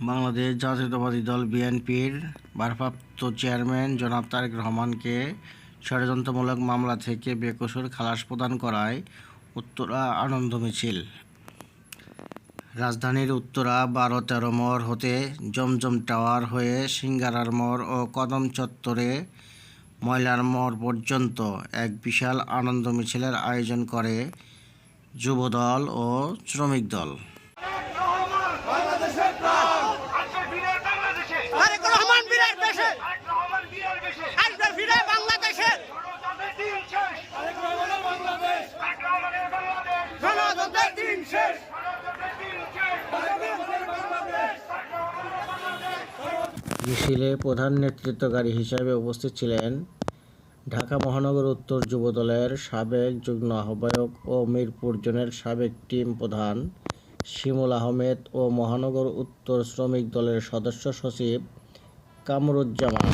বাংলাদেশ জাতীয়তাবাদী দল বিএনপির ভারপ্রাপ্ত চেয়ারম্যান জনাব তারেক রহমানকে ষড়যন্ত্রমূলক মামলা থেকে বেকসুর খালাস প্রদান করায় উত্তরা আনন্দ মিছিল। রাজধানীর উত্তরা বারো তেরো মোড় হতে জমজম টাওয়ার হয়ে সিঙ্গারার মোড় ও কদম চত্বরে ময়লার মোড় পর্যন্ত এক বিশাল আনন্দ মিছিলের আয়োজন করে যুবদল ও শ্রমিক দল। মিছিলে প্রধান নেতৃত্বকারী হিসাবে উপস্থিত ছিলেন ঢাকা মহানগর উত্তর যুবদলের সাবেক যুগ্ম আহ্বায়ক ও মিরপুর জোনের সাবেক টিম প্রধান শিমুল আহমেদ ও মহানগর উত্তর শ্রমিক দলের সদস্য সচিব কামরুজ্জামান।